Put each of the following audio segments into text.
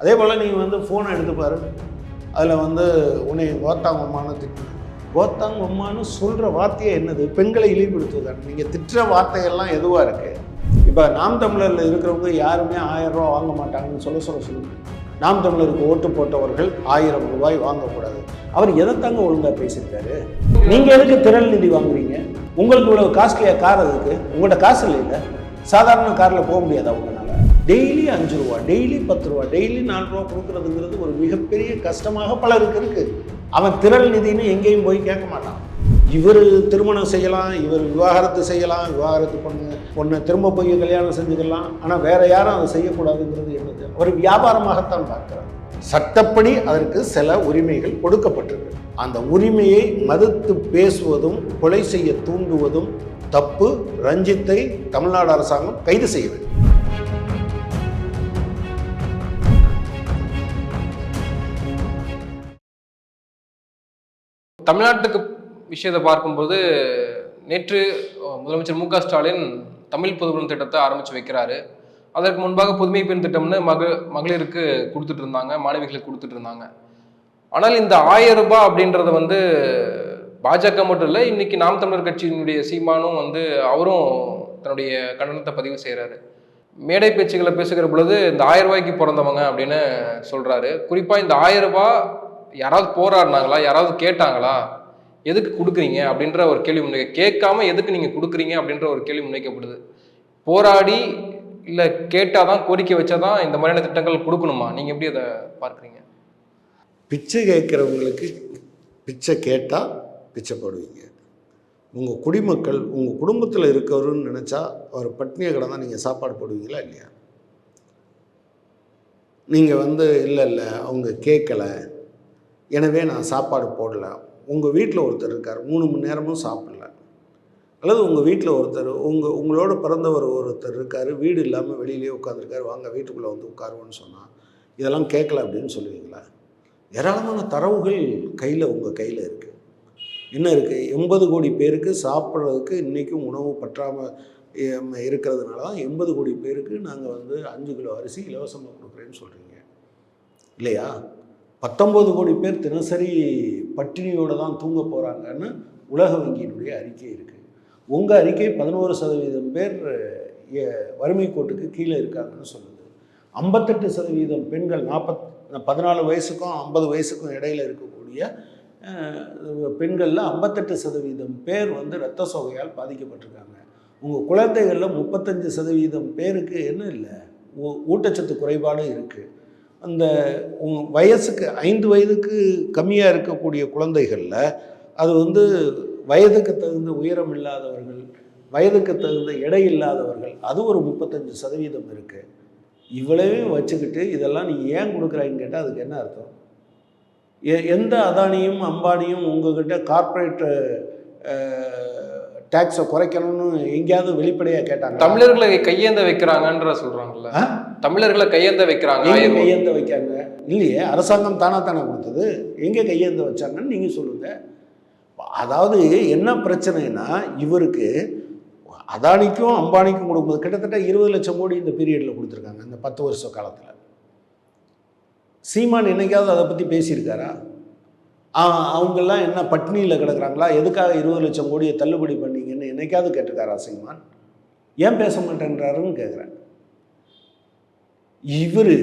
அதே போல் நீங்கள் வந்து ஃபோனை எடுத்து பாரு. அதில் வந்து உன்னை கோத்தாங் அம்மானு திட்டு. கோத்தாங் உம்மான்னு சொல்கிற வார்த்தையே என்னது? பெண்களை இழிவுபடுத்துவதான? நீங்கள் திட்டுற வார்த்தைகள்லாம் எதுவாக இருக்குது இப்போ நாம் தமிழரில் இருக்கிறவங்க யாருமே ஆயிரம் ரூபா வாங்க மாட்டாங்கன்னு சொல்ல சொல்ல சொல்லுங்க. நாம் தமிழருக்கு ஓட்டு போட்டவர்கள் ஆயிரம் ரூபாய் வாங்கக்கூடாது. அவர் எதைத்தாங்க ஒழுங்காக பேசியிருக்காரு? நீங்கள் எதுக்கு திரள் நிதி வாங்குறீங்க? உங்களுக்கு இவ்வளோ காஸ்ட்லியாக கார் அதுக்கு. உங்கள்கிட்ட காசு இல்லை சாதாரண காரில் போக முடியாதா உங்களால்? டெய்லி அஞ்சு ரூபா டெய்லி பத்து ரூபா டெய்லி நாலு ரூபா கொடுக்குறதுங்கிறது ஒரு மிகப்பெரிய கஷ்டமாக பலருக்கு இருக்கு. அவன் திரள் நிதின்னு எங்கேயும் போய் கேட்க மாட்டான். இவர் திருமணம் செய்யலாம் இவர் விவாகரத்து செய்யலாம் விவாகரத்து பொண்ணு பொண்ணை திரும்ப போய் கல்யாணம் செஞ்சுக்கலாம். ஆனால் வேற யாரும் அதை செய்யக்கூடாதுங்கிறது என்னது? ஒரு வியாபாரமாகத்தான் பார்க்கிறார். சட்டப்படி அதற்கு சில உரிமைகள் கொடுக்கப்பட்டிருக்கு. அந்த உரிமையை மறுத்து பேசுவதும் கொலை செய்ய தூண்டுவதும் தப்பு ரஞ்சித்தை தமிழ்நாடு அரசாங்கம் கைது செய்ய வேண்டும். தமிழ்நாட்டுக்கு விஷயத்தை பார்க்கும்போது நேற்று முதலமைச்சர் மு க ஸ்டாலின் தமிழ் பொதுவுடன் திட்டத்தை ஆரம்பித்து வைக்கிறாரு. அதற்கு முன்பாக புதுமை பெண் திட்டம்னு மக மகளிருக்கு கொடுத்துட்டு இருந்தாங்க மாணவிகளுக்கு கொடுத்துட்டு இருந்தாங்க. ஆனால் இந்த ஆயிரம் ரூபாய் அப்படின்றத வந்து பாஜக மட்டும் இல்லை இன்னைக்கு நாம் தமிழர் கட்சியினுடைய சீமானும் வந்து அவரும் தன்னுடைய கண்டனத்தை பதிவு செய்கிறாரு மேடை பேச்சுகளை பேசுகிற பொழுது இந்த ஆயிரம் ரூபாய்க்கு பிறந்தவங்க அப்படின்னு சொல்றாரு. குறிப்பா இந்த ஆயிரம் ரூபாய் யாராவது போராடினாங்களா? யாராவது கேட்டாங்களா? எதுக்கு கொடுக்குறீங்க? அப்படின்ற ஒரு கேள்வி முன்வைக்க கேட்காம எதுக்கு நீங்கள் கொடுக்குறீங்க? அப்படின்ற ஒரு கேள்வி முன்வைக்கப்படுது. போராடி இல்லை கேட்டால் தான் கோரிக்கை வச்சாதான் இந்த மாதிரியான திட்டங்கள் கொடுக்கணுமா? நீங்கள் எப்படி அதை பார்க்குறீங்க? பிச்சை கேட்குறவங்களுக்கு பிச்சை கேட்டால் பிச்சை போடுவீங்க. உங்கள் குடிமக்கள் உங்கள் குடும்பத்தில் இருக்கவருன்னு நினச்சா அவர் பட்னியை தான் நீங்கள் சாப்பாடு போடுவீங்களா இல்லையா? நீங்கள் வந்து இல்லை இல்லை அவங்க கேட்கலை. எனவே நான் சாப்பாடு போடல. உங்கள் வீட்டில் ஒருத்தர் இருக்கார். மூணு மணி நேரமும் சாப்பிடல. அல்லது உங்கள் வீட்டில் ஒருத்தர் உங்கள் உங்களோட பிறந்தவர் ஒருத்தர் இருக்கார். வீடு இல்லாமல் வெளியிலேயே உட்காந்துருக்காரு வாங்க வீட்டுக்குள்ளே வந்து உட்காருவோன்னு சொன்னால் இதெல்லாம் கேட்கல அப்படின்னு சொல்லுவீங்களா? ஏராளமான தரவுகள் கையில் உங்கள் கையில் இருக்குது என்ன இருக்குது எண்பது கோடி பேருக்கு சாப்பிட்றதுக்கு இன்றைக்கும் உணவு பற்றாமல் இருக்கிறதுனால தான் எண்பது கோடி பேருக்கு நாங்கள் வந்து அஞ்சு கிலோ அரிசி இலவசமாக கொடுக்குறேன்னு சொல்கிறீங்க இல்லையா? பத்தொம்பது கோடி பேர் தினசரி பட்டினியோடு தான் தூங்க போகிறாங்கன்னு உலக வங்கியினுடைய அறிக்கை இருக்குது உங்கள் அறிக்கை பதினோரு சதவீதம் பேர் வறுமை கோட்டுக்கு கீழே இருக்காங்கன்னு சொல்லுது. ஐம்பத்தெட்டு சதவீதம் பெண்கள் நாற்பத் பதினாலு வயசுக்கும் ஐம்பது வயசுக்கும் இடையில இருக்கக்கூடிய பெண்களில் ஐம்பத்தெட்டு சதவீதம் பேர் வந்து இரத்த சோகையால் பாதிக்கப்பட்டிருக்காங்க. உங்கள் குழந்தைகளில் முப்பத்தஞ்சு சதவீதம் பேருக்கு என்ன இல்லை? ஊ- ஊட்டச்சத்து குறைபாடு இருக்குது அந்த உ- வயசுக்கு ஐந்து வயதுக்கு கம்மியாக இருக்கக்கூடிய குழந்தைகளில் அது வந்து வயதுக்கு தகுந்த உயரம் இல்லாதவர்கள் வயதுக்கு தகுந்த எடை இல்லாதவர்கள் அது ஒரு முப்பத்தஞ்சு சதவீதம் இருக்குது இவ்வளவையும் வச்சுக்கிட்டு இதெல்லாம் நீங்கள் ஏன் கொடுக்குறாங்கன்னு கேட்டால் அதுக்கு என்ன அர்த்தம்? எ- எந்த அதானியும் அம்பானியும் உங்ககிட்ட கார்ப்பரேட் டேக்ஸை குறைக்கணும்னு எங்கேயாவது வெளிப்படையாக கேட்டாங்க தமிழர்களை கையேந்த வைக்கிறாங்கன்ற சொல்றாங்கல்ல. ஆ? தமிழர்களை கையேந்த வைக்கிறாங்க. கையேந்த வைக்காங்க இல்லையே அரசாங்கம் தானா தானே கொடுத்தது. எங்கே கையேந்த வச்சாங்கன்னு நீங்கள் சொல்லுங்கள் அதாவது என்ன பிரச்சனைனா இவருக்கு அதானிக்கும் அம்பானிக்கும் கொடுக்கும்போது கிட்டத்தட்ட இருபது லட்சம் கோடி இந்த பீரியடில் கொடுத்துருக்காங்க இந்த பத்து வருஷ காலத்தில். சீமான் என்னைக்காவது அதை பற்றி பேசியிருக்காரா? அவங்கெல்லாம் என்ன பட்னியில் கிடக்குறாங்களா? எதுக்காக இருபது லட்சம் கோடியை தள்ளுபடி பண்ணீங்கன்னு என்னைக்காவது கேட்டிருக்காரா சீமான்? ஏன் பேச மாட்டேன்றாருன்னு கேட்குறேன் இவர்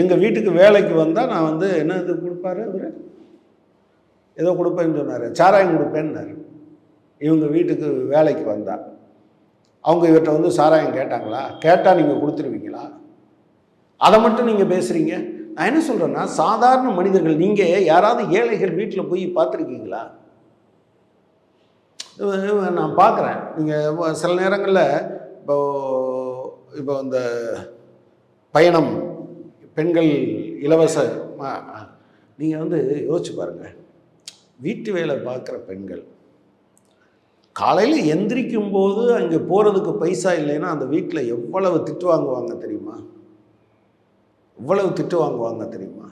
எங்கள் வீட்டுக்கு வேலைக்கு வந்தால் நான் வந்து என்ன இது கொடுப்பாரு இவர் ஏதோ கொடுப்பேன்னு சொன்னார். சாராயம் கொடுப்பேன்னாரு. இவங்க வீட்டுக்கு வேலைக்கு வந்தா. அவங்க இவர்கிட்ட வந்து சாராயம் கேட்டாங்களா? கேட்டால் நீங்கள் கொடுத்துருவீங்களா? அதை மட்டும் நீங்கள் பேசுகிறீங்க நான் என்ன சொல்கிறேன்னா சாதாரண மனிதர்கள் நீங்கள் யாராவது ஏழைகள் வீட்டில் போய் பார்த்துருக்கீங்களா? நான் பார்க்குறேன். நீங்கள் சில நேரங்களில் இப்போ இப்போ இந்த பயணம் பெண்கள் இலவச நீங்கள் வந்து யோசிச்சு பாருங்கள் வீட்டு வேலை பார்க்குற பெண்கள் காலையில் எந்திரிக்கும் போது அங்கே போகிறதுக்கு பைசா இல்லைன்னா அந்த வீட்டில் எவ்வளவு திட்டு வாங்குவாங்க தெரியுமா? எவ்வளவு திட்டு வாங்குவாங்க தெரியுமா?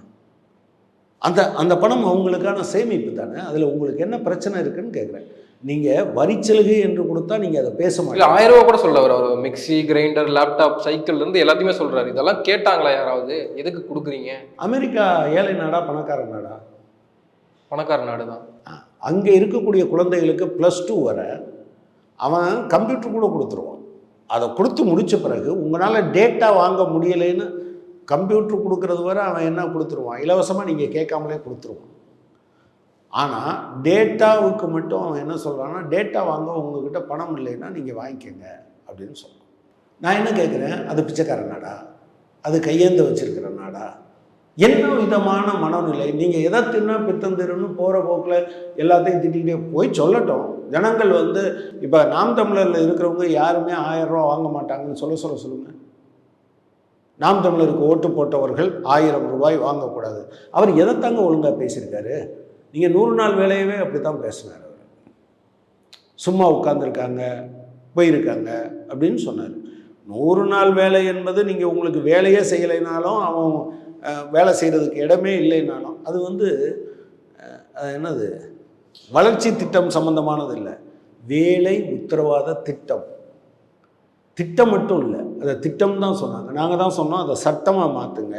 அந்த அந்த பணம் அவங்களுக்கான சேமிப்பு தானே? அதில் உங்களுக்கு என்ன பிரச்சனை இருக்குன்னு கேட்குறேன் நீங்கள் வரிச்சலுகை என்று கொடுத்தா நீங்கள் அதை பேச மாட்டீங்க. ஆயிரம் ரூபாய் கூட சொல்ல அவர். மிக்ஸி கிரைண்டர் லேப்டாப் சைக்கிள் இருந்து எல்லாத்தையுமே சொல்றாரு. இதெல்லாம் கேட்டாங்களா யாராவது? எதுக்கு கொடுக்குறீங்க? அமெரிக்கா ஏழை நாடா பணக்கார நாடா? பணக்கார நாடு தான். அங்கே இருக்கக்கூடிய குழந்தைகளுக்கு ப்ளஸ் டூ வர அவன் கம்ப்யூட்டர் கூட கொடுத்துருவான். அதை கொடுத்து முடித்த பிறகு உங்களால் டேட்டா வாங்க முடியலைன்னு கம்ப்யூட்டர் கொடுக்கறது வரை அவன் என்ன கொடுத்துருவான்? இலவசமாக நீங்கள் கேட்காமலே கொடுத்துருவான். ஆனால் டேட்டாவுக்கு மட்டும் அவன் என்ன சொல்கிறான்னா டேட்டா வாங்க உங்ககிட்ட பணம் இல்லைன்னா நீங்கள் வாங்கிக்கோங்க அப்படின்னு சொல்கிறான் நான் என்ன கேட்குறேன்? அது பிச்சைக்கார நாடா அது கையேந்து வச்சிருக்கிற நாடா என்ன விதமான மனநிலை? நீங்கள் எதை தின்னா பித்தந்திருன்னு போகிற போக்கில் எல்லாத்தையும் திட்டிக்கிட்டே போய் சொல்லட்டும். ஜனங்கள் வந்து இப்போ நாம் தமிழரில் இருக்கிறவங்க யாருமே ஆயிரம் ரூபா வாங்க மாட்டாங்கன்னு சொல்ல சொல்ல சொல்லுங்கள் நாம் தமிழருக்கு ஓட்டு போட்டவர்கள் ஆயிரம் ரூபாய் வாங்கக்கூடாது. அவர் எதைத்தாங்க ஒழுங்காக பேசியிருக்காரு? நீங்கள் நூறு நாள் வேலையவே அப்படி தான் பேசினார் அவர். சும்மா உட்காந்துருக்காங்க போயிருக்காங்க அப்படின்னு சொன்னார். நூறு நாள் வேலை என்பது நீங்கள் உங்களுக்கு வேலையே செய்யலைனாலும் அவன் வேலை செய்கிறதுக்கு இடமே இல்லைனாலும் அது வந்து அது என்னது? வளர்ச்சி திட்டம் சம்பந்தமானது இல்லை. வேலை உத்தரவாத திட்டம். திட்டம் மட்டும் இல்லை. அதை திட்டம் தான் சொன்னாங்க. நாங்கள் தான் சொன்னோம் அதை சட்டமாக மாற்றுங்க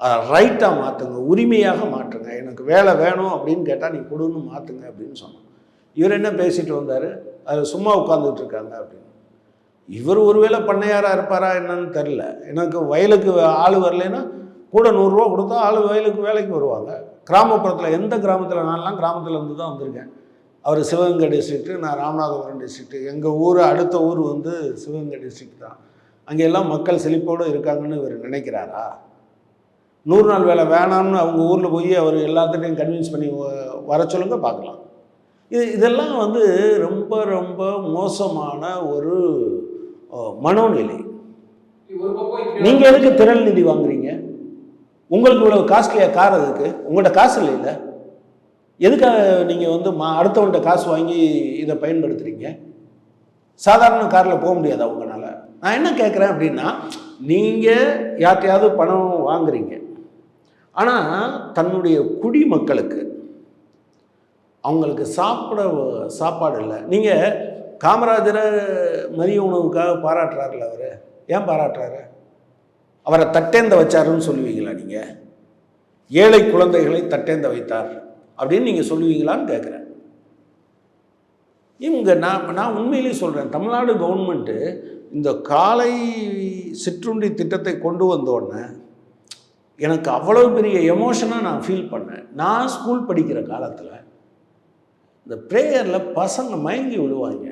அதை ரைட்டாக மாற்றுங்க உரிமையாக மாற்றுங்க. எனக்கு வேலை வேணும் அப்படின்னு கேட்டால் நீ கொடுன்னு மாற்றுங்க அப்படின்னு சொன்னோம் இவர் என்ன பேசிட்டு வந்தார்? அது சும்மா உட்காந்துட்டு இருக்காங்க அப்படின்னு. இவர் ஒருவேளை பண்ணையாராக இருப்பாரா என்னன்னு தெரில எனக்கு வயலுக்கு ஆள் வரலைன்னா கூட நூறுரூவா கொடுத்தா ஆள் வயலுக்கு வேலைக்கு வருவாங்க. கிராமப்புறத்தில் எந்த கிராமத்தில் நான்லாம் கிராமத்தில் இருந்து தான் வந்திருக்கேன். அவர் சிவகங்கை டிஸ்ட்ரிக்ட்டு நான் ராமநாதபுரம் டிஸ்ட்ரிக்ட்டு எங்கள் ஊர் அடுத்த ஊர் வந்து சிவகங்கை டிஸ்ட்ரிக்ட் தான். அங்கே எல்லாம் மக்கள் செழிப்போடு இருக்காங்கன்னு இவர் நினைக்கிறாரா? நூறு நாள் வேலை வேணாம்னு அவங்க ஊரில் போய் அவர் எல்லாத்துட்டையும் கன்வின்ஸ் பண்ணி வ- வர சொல்லுங்க பார்க்கலாம். இது இதெல்லாம் வந்து ரொம்ப ரொம்ப மோசமான ஒரு மனோநிலை. நீங்கள் எதுக்கு திரள் நிதி வாங்குறீங்க? உங்களுக்கு இவ்வளோ காஸ்ட்லியாக கார் அதுக்கு? உங்கள்கிட்ட காசு இல்லை? எதுக்காக நீங்கள் வந்து மா அடுத்தவன்கிட்ட காசு வாங்கி இதை பயன்படுத்துகிறீங்க சாதாரண காரில் போக முடியாது அவங்களால நான் என்ன கேட்குறேன் அப்படின்னா நீங்கள் யார்ட்டையாவது பணம் வாங்குறீங்க. ஆனால் தன்னுடைய குடிமக்களுக்கு அவங்களுக்கு சாப்பிட சாப்பாடு இல்லை. நீங்கள் காமராஜரை மதிய உணவுக்காக பாராட்டுறாருல அவர். ஏன் பாராட்டுறாரு? அவரை தட்டேந்த வச்சாருன்னு சொல்லுவீங்களா நீங்கள் ஏழை குழந்தைகளை தட்டேந்த வைத்தார். அப்படின்னு நீங்கள் சொல்லுவீங்களான்னு கேட்குறேன் இவங்க நான் நான் உண்மையிலேயே சொல்கிறேன் தமிழ்நாடு கவர்மெண்ட்டு இந்த காலை சிற்றுண்டி திட்டத்தை கொண்டு வந்த உடனே எனக்கு அவ்வளவு பெரிய எமோஷனாக நான் ஃபீல் பண்ணேன். நான் ஸ்கூல் படிக்கிற காலத்தில் இந்த ப்ரேயரில் பசங்க மயங்கி விழுவாங்க.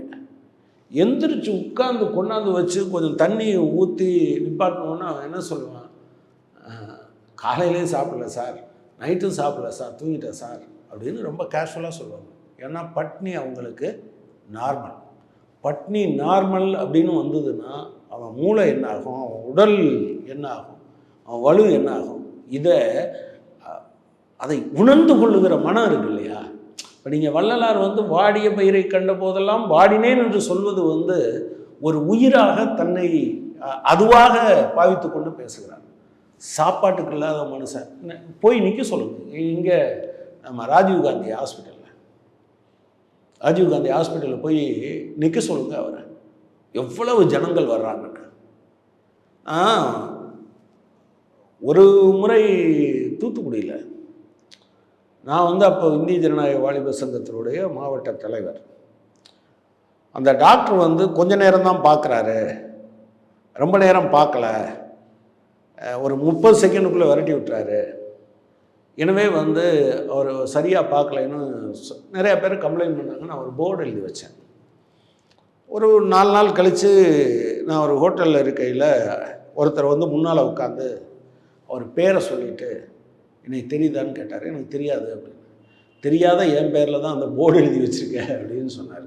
எந்திரிச்சு உட்காந்து கொண்டாந்து வச்சு கொஞ்சம் தண்ணியை ஊற்றி நிப்பாட்டணும்னா அவன் என்ன சொல்லுவான்? காலையிலேயும் காலையிலே சாப்பிடல சார் நைட்டும் சாப்பிடல சார் தூங்கிட்டேன் சார். அப்படின்னு ரொம்ப கேஷுவலாக சொல்லுவாங்க. ஏன்னா பட்னி அவங்களுக்கு நார்மல் பட்னி நார்மல் அப்படின்னு வந்ததுன்னா அவன் மூளை என்ன ஆகும் அவன் உடல் என்ன ஆகும் அவன் வலு என்ன ஆகும் இதை அதை உணர்ந்து கொள்ளுகிற மனம் இருக்கு இல்லையா? இப்போ நீங்கள் வள்ளலார் வந்து வாடிய பயிரை கண்ட போதெல்லாம் வாடினேன் என்று சொல்வது வந்து ஒரு உயிராக தன்னை அதுவாக பாவித்து கொண்டு பேசுகிறார். சாப்பாட்டுக்கு இல்லாத மனுஷன். போய் நிற்க சொல்லுங்க. இங்கே நம்ம ராஜீவ்காந்தி ஹாஸ்பிட்டலில். ராஜீவ்காந்தி ஹாஸ்பிட்டலில் போய் நிற்க சொல்லுங்கள் அவரை. எவ்வளவு ஜனங்கள் வர்றாங்கன்னு ஆ ஒரு முறை தூத்துக்குடியில். நான் வந்து அப்போ இந்திய ஜனநாயக வாலிபர் சங்கத்தினுடைய மாவட்ட தலைவர். அந்த டாக்டர் வந்து கொஞ்ச நேரம் தான் பார்க்குறாரு ரொம்ப நேரம் பார்க்கல ஒரு முப்பது செகண்டுக்குள்ளே விரட்டி விட்டுறாரு. எனவே வந்து அவர் சரியாக பார்க்கலைன்னு சொ- பேர் கம்ப்ளைண்ட் பண்ணாங்க நான் ஒரு போர்டு எழுதி வச்சேன். ஒரு நாலு நாள் கழித்து நான் ஒரு ஹோட்டலில் இருக்கையில் ஒருத்தர் வந்து முன்னால் உட்காந்து அவர் பேரை சொல்லிட்டு எனக்கு தெரியுதான்னு கேட்டார். எனக்கு தெரியாது அப்படின்னு. தெரியாத என் பேரில் தான் அந்த போர்டு எழுதி வச்சுருக்கேன் அப்படின்னு சொன்னார்.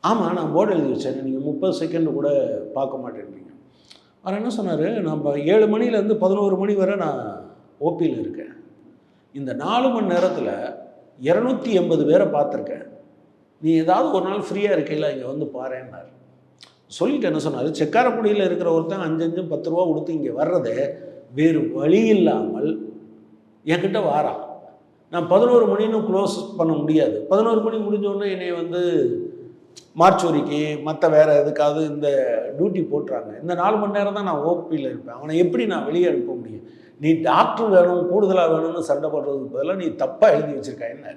ஆமாம் நான் போர்டு எழுதி வச்சேன். நீங்கள் முப்பது செகண்டு கூட பார்க்க மாட்டேன்றீங்க. அவர் என்ன சொன்னார் நம்ம ஏழு மணிலேருந்து பதினோரு மணி வரை நான் ஓபியில் இருக்கேன். இந்த நாலு மணி நேரத்தில் இரநூத்தி எண்பது பேரை பார்த்துருக்கேன். நீ ஏதாவது ஒரு நாள் ஃப்ரீயாக இருக்கையில் இங்கே வந்து பாருன்னார். சொல்லிட்டு என்ன சொன்னார்? செக்காரக்குடியில் இருக்கிற ஒருத்தன் அஞ்சு அஞ்சு பத்து ரூபா கொடுத்து இங்கே வர்றதே வேறு வழி இல்லாமல் என்கிட்ட வாரான். நான் பதினோரு மணின்னு க்ளோஸ் பண்ண முடியாது. பதினோரு மணி முடிஞ்சோடனே என்னை வந்து மார்ச்சோரிக்கு மற்ற வேறு எதுக்காவது இந்த டியூட்டி போட்டுறாங்க. இந்த நாலு மணி நேரம் தான் நான் ஓபியில் இருப்பேன். அவனை எப்படி நான் வெளியே அனுப்ப முடியும்? நீ டாக்டர் வேணும் கூடுதலாக வேணும்னு சண்டை போடுறதுக்கு பதிலாக நீ தப்பாக எழுதி வச்சுருக்க என்ன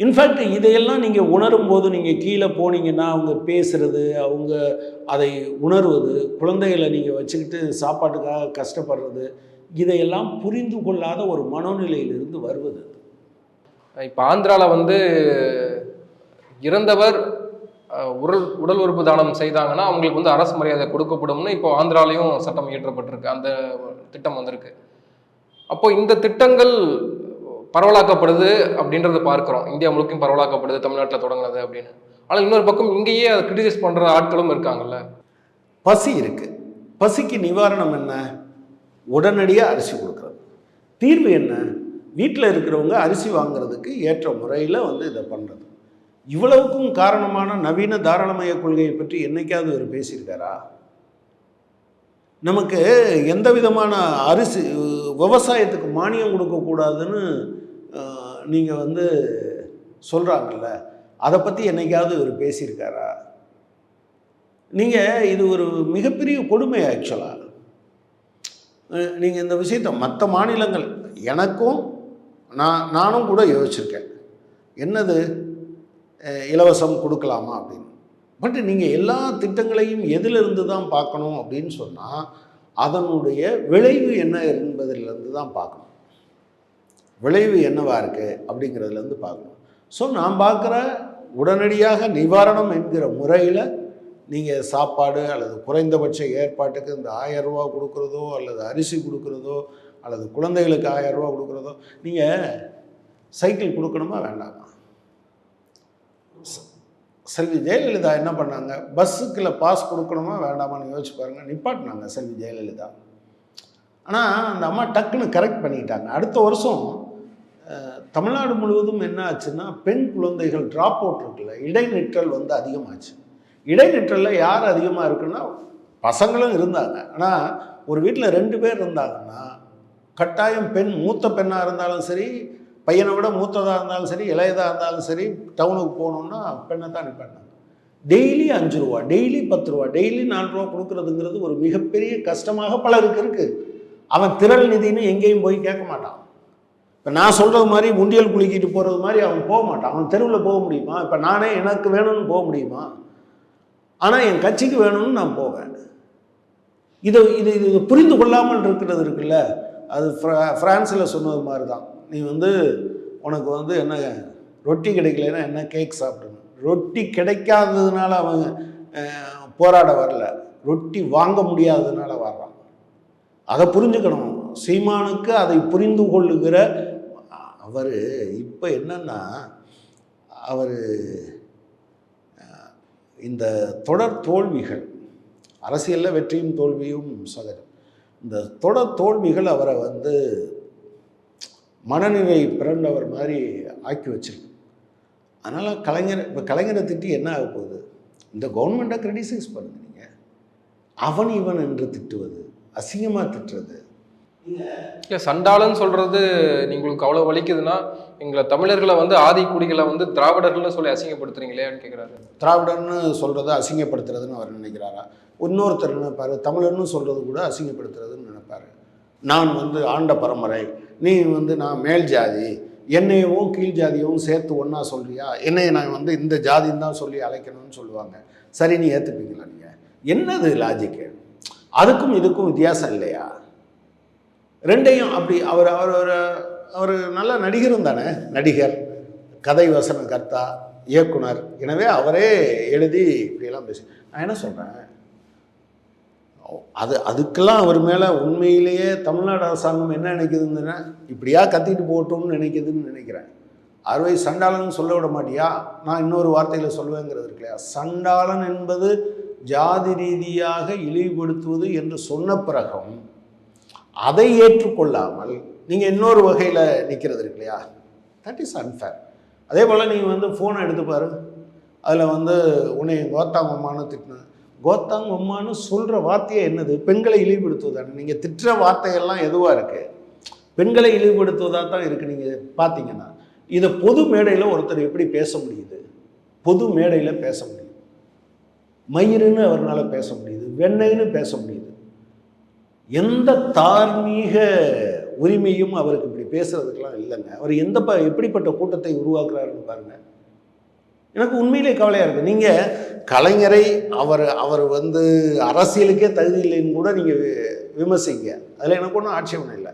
இன்ஃபேக்ட் இதையெல்லாம் நீங்கள் உணரும் போது நீங்கள் கீழே போனீங்கன்னா அவங்க பேசுறது அவங்க அதை உணர்வது குழந்தைகளை நீங்கள் வச்சுக்கிட்டு சாப்பாட்டுக்காக கஷ்டப்படுறது இதையெல்லாம் புரிந்து கொள்ளாத ஒரு மனோநிலையிலிருந்து வருவது. இப்போ ஆந்திராவில் வந்து இறந்தவர் உடல் உடல் உறுப்பு தானம் செய்தாங்கன்னா அவங்களுக்கு வந்து அரசு மரியாதை கொடுக்கப்படும்னு இப்போ ஆந்திராலையும் சட்டம் இயற்றப்பட்டிருக்கு. அந்த திட்டம் வந்திருக்கு. அப்போ இந்த திட்டங்கள் பரவலாக்கப்படுது அப்படின்றத பார்க்குறோம். இந்தியா முழுக்கும் பரவலாக்கப்படுது தமிழ்நாட்டில் தொடங்குனது அப்படின்னு. ஆனால் இன்னொரு பக்கம் இங்கேயே அதை கிரிட்டிசைஸ் பண்ணுற ஆட்களும் இருக்காங்கல்ல. பசி இருக்கு. பசிக்கு நிவாரணம் என்ன? உடனடியாக அரிசி கொடுக்குறது. தீர்வு என்ன? வீட்டில் இருக்கிறவங்க அரிசி வாங்குறதுக்கு ஏற்ற முறையில் வந்து இதை பண்ணுறது இவ்வளவுக்கும் காரணமான நவீன தாராளமய கொள்கையை பற்றி என்னைக்காவது அவர் பேசியிருக்காரா? நமக்கு எந்த விதமான அரிசி விவசாயத்துக்கு மானியம் கொடுக்கக்கூடாதுன்னு நீங்கள் வந்து சொல்கிறாங்கல்ல அதை பற்றி என்னைக்காவது இவர் பேசியிருக்காரா? நீங்கள் இது ஒரு மிகப்பெரிய கொடுமை ஆக்சுவலாக நீங்கள் இந்த விஷயத்தை மற்ற மாநிலங்கள் எனக்கும் நான் நானும் கூட யோசிச்சிருக்கேன். என்னது? இலவசம் கொடுக்கலாமா அப்படின்னு. பட் நீங்கள் எல்லா திட்டங்களையும் எதிலிருந்து தான் பார்க்கணும் அப்படின்னு சொன்னால் அதனுடைய விளைவு என்ன என்பதிலிருந்து தான் பார்க்கணும். விளைவு என்னவாக இருக்குது அப்படிங்கிறதுலேருந்து பார்க்கணும். ஸோ நான் பார்க்குற உடனடியாக நிவாரணம் என்கிற முறையில் நீங்கள் சாப்பாடு அல்லது குறைந்தபட்ச ஏற்பாட்டுக்கு இந்த ஆயிரம் ரூபா கொடுக்குறதோ அல்லது அரிசி கொடுக்குறதோ அல்லது குழந்தைகளுக்கு ஆயிரம் ரூபா கொடுக்குறதோ நீங்கள் சைக்கிள் கொடுக்கணுமா வேண்டாமா? செல்வி ஜெயலலிதா என்ன பண்ணாங்க? பஸ்ஸுக்குள்ள பாஸ் கொடுக்கணுமா வேண்டாமான்னு யோசிச்சு பாருங்கள் நிப்பாட்டினாங்க செல்வி ஜெயலலிதா. ஆனால் அந்த அம்மா டக்குன்னு கரெக்ட் பண்ணிக்கிட்டாங்க அடுத்த வருஷம் தமிழ்நாடு முழுவதும் என்ன ஆச்சுன்னா பெண் குழந்தைகள் ட்ராப் அவுட் இருக்குல்ல இடைநிற்றல் வந்து அதிகமாச்சு. இடைநிற்றலில் யார் அதிகமாக இருக்குன்னா பசங்களும் இருந்தாங்க. ஆனால் ஒரு வீட்டில் ரெண்டு பேர் இருந்தாங்கன்னா கட்டாயம் பெண் மூத்த பெண்ணாக இருந்தாலும் சரி பையனை விட மூத்ததாக இருந்தாலும் சரி இளையதாக இருந்தாலும் சரி டவுனுக்கு போகணுன்னா பெண்ணை தான் அனுப்பினாங்க டெய்லி அஞ்சு ரூபா டெய்லி பத்து ரூபா டெய்லி நாலு ரூபா கொடுக்குறதுங்கிறது ஒரு மிகப்பெரிய கஷ்டமாக பலருக்கு இருக்குது அவன் திரள் நிதின்னு எங்கேயும் போய் கேட்க மாட்டான். இப்போ நான் சொல்கிறது மாதிரி உண்டியல் குலுக்கிட்டு போகிறது மாதிரி அவன் போக மாட்டான். அவன் தெருவில் போக முடியுமா? இப்போ நானே எனக்கு வேணும்னு போக முடியுமா? ஆனால் என் கட்சிக்கு வேணும்னு நான் போவேன் இது இது இது புரிந்து கொள்ளாமல் இருக்கிறது இருக்குல்ல? அது ஃப்ரா- ஃப்ரான்ஸில் சொன்னது மாதிரி தான் நீ வந்து உனக்கு வந்து என்ன ரொட்டி கிடைக்கலன்னா என்ன கேக் சாப்பிடணும். ரொட்டி கிடைக்காததுனால அவங்க போராட வரல. ரொட்டி வாங்க முடியாததுனால வர்றான். அதை புரிஞ்சுக்கணும். சீமானுக்கு அதை புரிந்து கொள்ளுகிற அவர் இப்போ என்னன்னா அவர் இந்த தொடர் தோல்விகள் அரசியலில் வெற்றியும் தோல்வியும் சகஜம். இந்த தொடர் தோல்விகள் அவரை வந்து மனநிலை பிறந்தவர் மாதிரி ஆக்கி வச்சிருக்கு. அதனால் கலைஞர் இப்போ கலைஞரை திட்டி என்ன ஆக போகுது? இந்த கவர்மெண்ட்டை கிரிட்டிசைஸ் பண்ணுங்க நீங்கள் அவன் இவன் என்று திட்டுவது அசிங்கமாக திட்டுறது. இல்லை சண்டாளன்னு சொல்றது உங்களுக்கு அவ்வளோ வலிக்குதுன்னா எங்களை தமிழர்களை வந்து ஆதி குடிகளை வந்து திராவிடர்கள்னு சொல்லி அசிங்கப்படுத்துறீங்களே அப்படின்னு கேட்குறாரு திராவிடன்னு சொல்கிறத அசிங்கப்படுத்துறதுன்னு அவர் நினைக்கிறாரா? இன்னொருத்தர் நினைப்பார் தமிழன்னு சொல்கிறது கூட அசிங்கப்படுத்துறதுன்னு நினைப்பார். நான் வந்து ஆண்ட பரம்பரை நீ வந்து நான் மேல் ஜாதி என்னையவும் கீழ் ஜாதியவும் சேர்த்து ஒன்றா சொல்றியா? என்னைய நான் வந்து இந்த ஜாதின்னு தான் சொல்லி அழைக்கணும்னு சொல்லுவாங்க. சரி நீ ஏற்றுப்பீங்களா நீங்கள் என்னது லாஜிக்கு அதுக்கும் இதுக்கும் வித்தியாசம் இல்லையா? ரெண்டையும் அப்படி அவர் அவர் ஒரு அவர் நல்ல நடிகரும் தானே? நடிகர் கதை வசன கர்த்தா இயக்குனர். எனவே அவரே எழுதி இப்படியெல்லாம் பேசி நான் என்ன சொல்கிறேன் அது அதுக்கெல்லாம் அவர் மேலே உண்மையிலேயே தமிழ்நாடு அரசாங்கம் என்ன நினைக்குதுன்னா இப்படியா கத்திட்டு போட்டோம்னு நினைக்குதுன்னு நினைக்கிறேன். அறுவை சண்டாளன் சொல்ல விட மாட்டியா? நான் இன்னொரு வார்த்தையில் சொல்லுவேங்கிறது இருக்கு இல்லையா? சண்டாளன் என்பது ஜாதி ரீதியாக இழிவுபடுத்துவது என்று சொன்ன பிறகும் அதை ஏற்றுக்கொள்ளாமல் நீங்கள் இன்னொரு வகையில் நிற்கிறது இருக்கு இல்லையா? தட் இஸ் அன்ஃபேர் அதே போல் நீங்கள் வந்து ஃபோனை எடுத்து பாரு. அதில் வந்து உன்னை கோத்தாங் அம்மான்னு திட்டின கோத்தாங் அம்மான்னு சொல்கிற வார்த்தையே என்னது? பெண்களை இழிவுபடுத்துவதானே? நீங்கள் திட்டுற வார்த்தையெல்லாம் எதுவாக இருக்குது பெண்களை இழிவுபடுத்துவதாக தான் இருக்குது நீங்கள் பார்த்தீங்கன்னா இதை பொது மேடையில் ஒருத்தர் எப்படி பேச முடியுது? பொது மேடையில் பேச முடியுது. மயிருன்னு அவரால் பேச முடியுது. வெண்ணைன்னு பேச முடியுது. எந்த தார்மீக உரிமையும் அவருக்கு இப்படி பேசுறதுக்கெல்லாம் இல்லைங்க. அவர் எந்த ப எப்படிப்பட்ட கூட்டத்தை உருவாக்குறாருன்னு பாருங்கள் எனக்கு உண்மையிலே கவலையாக இருக்குது நீங்கள் கலைஞரை அவர் அவர் வந்து அரசியலுக்கே தகுதி இல்லைன்னு கூட நீங்கள் விமர்சிங்க. அதில் எனக்கு ஒன்றும் ஆட்சேபணம் இல்லை.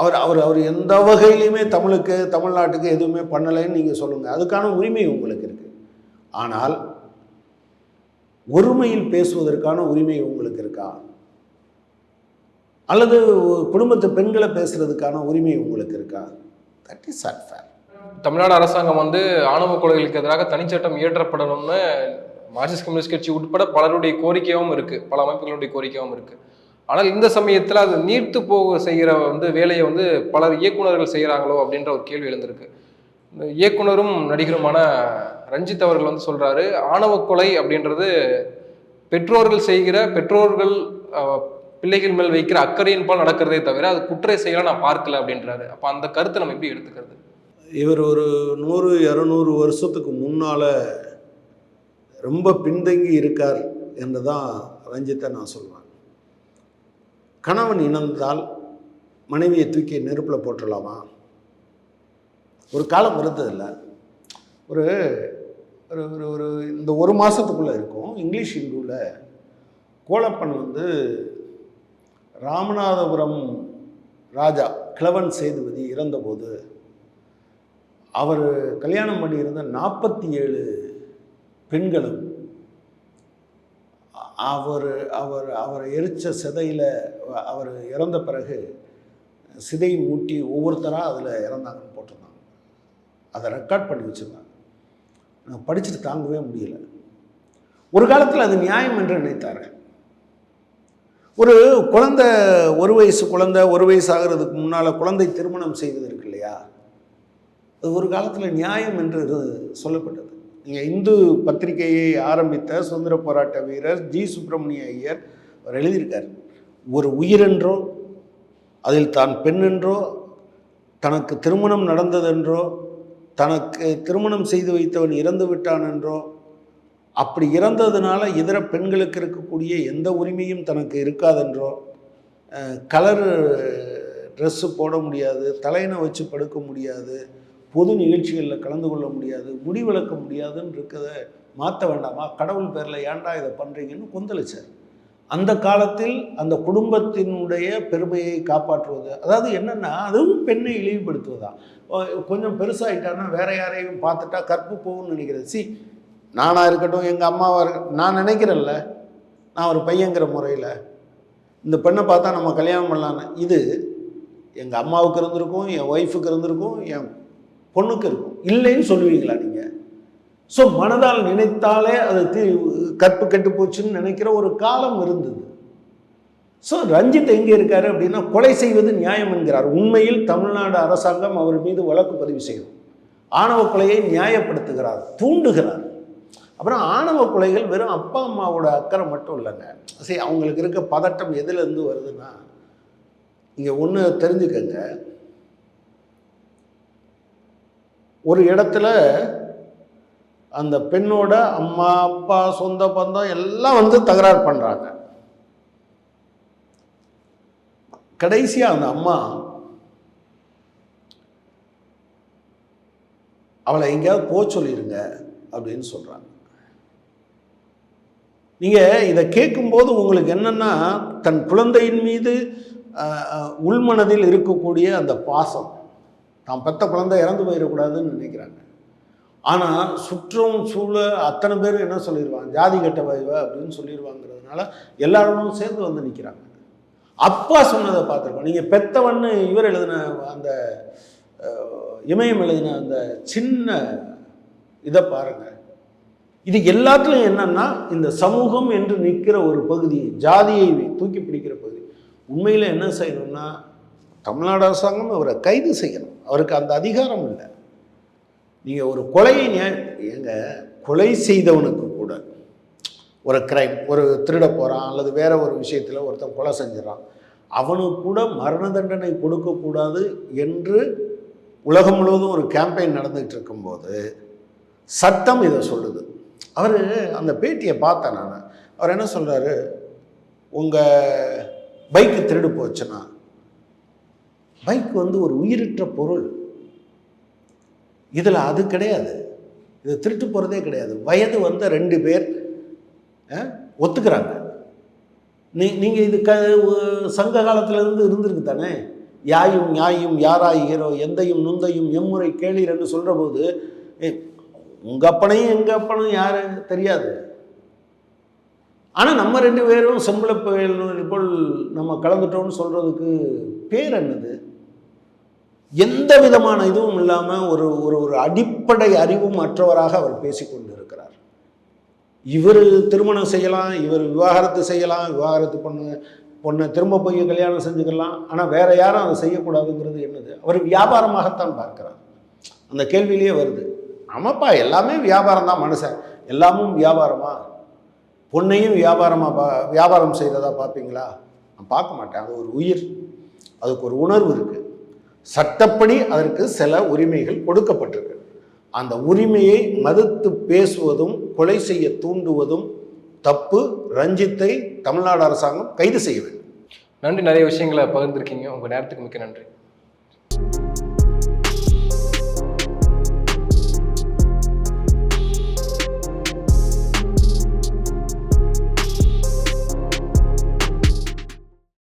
அவர் அவர் அவர் எந்த வகையிலையுமே தமிழுக்கு தமிழ்நாட்டுக்கு எதுவுமே பண்ணலைன்னு நீங்கள் சொல்லுங்கள் அதுக்கான உரிமை உங்களுக்கு இருக்குது ஆனால் ஒருமையில் பேசுவதற்கான உரிமை உங்களுக்கு இருக்கா? அல்லது குடும்பத்து பெண்களை பேசுகிறதுக்கான உரிமை உங்களுக்கு இருக்கா? That is unfair. தமிழ்நாடு அரசாங்கம் வந்து ஆணவ கொலைகளுக்கு எதிராக தனிச்சட்டம் இயற்றப்படணும்னு மார்க்சிஸ்ட் கம்யூனிஸ்ட் கட்சி உட்பட பலருடைய கோரிக்கையாகவும் இருக்கு. பல அமைப்புகளுடைய கோரிக்கையாகவும் இருக்கு. ஆனால் இந்த சமயத்தில் அது நீர்த்து போக செய்கிற வந்து வேலையை வந்து பலர் இயக்குனர்கள் செய்கிறாங்களோ அப்படின்ற ஒரு கேள்வி எழுந்திருக்கு. இந்த இயக்குனரும் நடிகருமான ரஞ்சித் அவர்கள் வந்து சொல்றாரு ஆணவ கொலை அப்படின்றது பெற்றோர்கள் செய்கிற பெற்றோர்கள் பிள்ளைகள் மேல் வைக்கிற அக்கறையின் போல் நடக்கிறதே தவிர அது குற்ற செயலாக நான் பார்க்கல அப்படின்றாரு. அப்போ அந்த கருத்தை நம்ம எப்படி எடுத்துக்கிறது? இவர் ஒரு நூறு இரநூறு வருஷத்துக்கு முன்னால் ரொம்ப பின்தங்கி இருக்கார் என்று தான் ரஞ்சித்தை நான் சொல்வேன் கணவன் இணைந்தால் மனைவியை தூக்கி நெருப்பில் போட்டுடலாமா? ஒரு காலம் இருந்ததில்ல. ஒரு ஒரு ஒரு ஒரு இந்த ஒரு மாதத்துக்குள்ளே இருக்கும். இங்கிலீஷ் ஹிந்துவில் கோலப்பன் வந்து ராமநாதபுரம் ராஜா கிழவன் சேதுபதி இறந்தபோது அவர் கல்யாணம் பண்ணியிருந்த நாற்பத்தி ஏழு பெண்களும் அவர் அவர் அவரை எரிச்ச சிதையில் அவர் இறந்த பிறகு சிதை மூட்டி ஒவ்வொருத்தராக அதில் இறந்தாங்கன்னு போட்டிருந்தாங்க. அதை ரெக்கார்ட் பண்ணி வச்சுருந்தாங்க. நான் படிச்சுட்டு தாங்கவே முடியல. ஒரு காலத்தில் அது நியாயம் என்று நினைத்தார்கள் ஒரு குழந்தை ஒரு வயசு குழந்தை ஒரு வயசு ஆகிறதுக்கு முன்னால் குழந்தை திருமணம் செய்வது இருக்கு இல்லையா? ஒரு காலத்தில் நியாயம் என்று சொல்லப்பட்டது. நீங்கள் இந்து பத்திரிகையை ஆரம்பித்த சுதந்திர போராட்ட வீரர் ஜி சுப்பிரமணிய ஐயர் அவர் எழுதியிருக்கார் ஒரு உயிரென்றோ அதில் தான் பெண்ணென்றோ தனக்கு திருமணம் நடந்ததென்றோ தனக்கு திருமணம் செய்து வைத்தவன் இறந்து விட்டான் என்றோ அப்படி இறந்ததுனால இதர பெண்களுக்கு இருக்கக்கூடிய எந்த உரிமையும் தனக்கு இருக்காதென்றோ கலர் ட்ரெஸ்ஸு போட முடியாது தலையினை வச்சு படுக்க முடியாது பொது நிகழ்ச்சிகளில் கலந்து கொள்ள முடியாது முடி முடியாதுன்னு இருக்கிறத மாற்ற வேண்டாமா? கடவுள் பேரில் ஏன்டா இதை பண்ணுறீங்கன்னு கொந்தளிச்சார் அந்த காலத்தில் அந்த குடும்பத்தினுடைய பெருமையை காப்பாற்றுவது அதாவது என்னென்னா அதுவும் பெண்ணை இழிவுபடுத்துவதா? கொஞ்சம் பெருசாகிட்டான்னா வேற யாரையும் பார்த்துட்டா கற்பு போகும்னு நினைக்கிறது. சி நானாக இருக்கட்டும் எங்கள் அம்மாவாக இருக்க நான் நினைக்கிறேன்ல நான் ஒரு பையங்கிற முறையில் இந்த பெண்ணை பார்த்தா நம்ம கல்யாணம் பண்ணலான்னு. இது எங்கள் அம்மாவுக்கு இருந்திருக்கும் என் ஒய்ஃபுக்கு இருந்திருக்கும் என் பொண்ணுக்கு இருக்கும். இல்லைன்னு சொல்லுவீங்களா நீங்கள் ஸோ மனதால் நினைத்தாலே அது தீ கற்பு கெட்டு போச்சுன்னு நினைக்கிற ஒரு காலம் இருந்தது. ஸோ ரஞ்சித் எங்கே இருக்காரு அப்படின்னா கொலை செய்வது நியாயம் என்கிறார். உண்மையில் தமிழ்நாடு அரசாங்கம் அவர் மீது வழக்கு பதிவு செய்யும். ஆணவ கொலையை நியாயப்படுத்துகிறார் தூண்டுகிறார். அப்புறம் ஆணவ கொலைகள் வெறும் அப்பா அம்மாவோட அக்கறை மட்டும் இல்லைங்க. சரி அவங்களுக்கு இருக்க பதட்டம் எதுலேருந்து வருதுன்னா இங்கே ஒன்று தெரிஞ்சுக்கங்க. ஒரு இடத்துல அந்த பெண்ணோட அம்மா அப்பா சொந்த பந்தம் எல்லாம் வந்து தகராறு பண்ணுறாங்க கடைசியாக அந்த அம்மா அவளை எங்கேயாவது போக சொல்லிடுங்க அப்படின்னு சொல்கிறாங்க நீங்கள் இதை கேட்கும்போது உங்களுக்கு என்னென்னா தன் குழந்தையின் மீது உள்மனதில் இருக்கக்கூடிய அந்த பாசம். தான் பெத்த குழந்தை இறந்து போயிடக்கூடாதுன்னு நினைக்கிறாங்க. ஆனால் சுற்றும் சூழ அத்தனை பேர் என்ன சொல்லிடுவாங்க ஜாதி கட்ட வைவ அப்படின்னு சொல்லிடுவாங்கிறதுனால எல்லாரும் சேர்ந்து வந்து நிற்கிறாங்க அப்பா சொன்னதை பார்த்துருக்கோம் நீங்கள் பெத்தவன்னு இவர் எழுதின அந்த இமயம் எழுதின அந்த சின்ன இதை பாருங்கள் இது எல்லாத்துலையும் என்னன்னா இந்த சமூகம் என்று நிற்கிற ஒரு பகுதி ஜாதியை தூக்கி பிடிக்கிற பகுதி. உண்மையில் என்ன செய்யணும்னா தமிழ்நாடு அரசாங்கம் அவரை கைது செய்யணும். அவருக்கு அந்த அதிகாரம் இல்லை. நீங்கள் ஒரு கொலையை எங்கள் ஏங்க கொலை செய்தவனுக்கு கூட ஒரு கிரைம் ஒரு திருட போகிறான் அல்லது வேற ஒரு விஷயத்தில் ஒருத்தன் கொலை செஞ்சிடறான் அவனுக்கு கூட மரண தண்டனை கொடுக்கக்கூடாது என்று உலகம் முழுவதும் ஒரு கேம்பெயின் நடந்துகிட்டு இருக்கும்போது சட்டம் இதை சொல்லுது. அவர் அந்த பேட்டியை பார்த்தேன் நான். அவர் என்ன சொல்கிறாரு உங்கள் பைக்கு திருடு போச்சுன்னா பைக் வந்து ஒரு உயிரற்ற பொருள். இதில் அது கிடையாது. இது திருட்டு போகிறதே கிடையாது. வயது வந்த ரெண்டு பேர் ஒத்துக்கிறாங்க. நீ நீங்கள் இது க சங்க காலத்திலேருந்து இருந்திருக்கு தானே? யாயும் நியாயும் யாராயிரோ எந்தையும் நுந்தையும் எம்முறை கேளீரன்னு என்று சொல்கிற போது உங்கள் அப்பனையும் எங்கள் அப்பனும் யார்? தெரியாது. ஆனால் நம்ம ரெண்டு பேரும் செம்பள புயல் போல் நம்ம கலந்துட்டோம்னு சொல்கிறதுக்கு பேர் என்னது? எந்த விதமான இதுவும் இல்லாமல் ஒரு ஒரு ஒரு அடிப்படை அறிவும் மற்றவராக அவர் பேசிக்கொண்டு இருக்கிறார் இவர் திருமணம் செய்யலாம் இவர் விவாகரத்து செய்யலாம் விவாகரத்து பொண்ணு பொண்ணை திரும்ப போய் கல்யாணம் செஞ்சுக்கலாம் ஆனால் வேற யாரும் அதை செய்யக்கூடாதுங்கிறது என்னது? அவர் வியாபாரமாகத்தான் பார்க்கிறார். அந்த கேள்வியிலேயே வருது. ஆமாப்பா எல்லாமே வியாபாரம் தான் மனுஷன். எல்லாமும் வியாபாரமா? பொண்ணையும் வியாபாரமாக பா வியாபாரம் செய்கிறதா பார்ப்பீங்களா? நான் பார்க்க மாட்டேன். அது ஒரு உயிர். அதுக்கு ஒரு உணர்வு இருக்குது சட்டப்படி அதற்கு சில உரிமைகள் கொடுக்கப்பட்டிருக்கு. அந்த உரிமையை மறுத்து பேசுவதும் கொலை செய்ய தூண்டுவதும் தப்பு ரஞ்சித்தை தமிழ்நாடு அரசாங்கம் கைது செய்ய வேண்டும். நன்றி. நிறைய விஷயங்களை பகிர்ந்திருக்கீங்க. உங்கள் நேரத்துக்கு மிக்க நன்றி.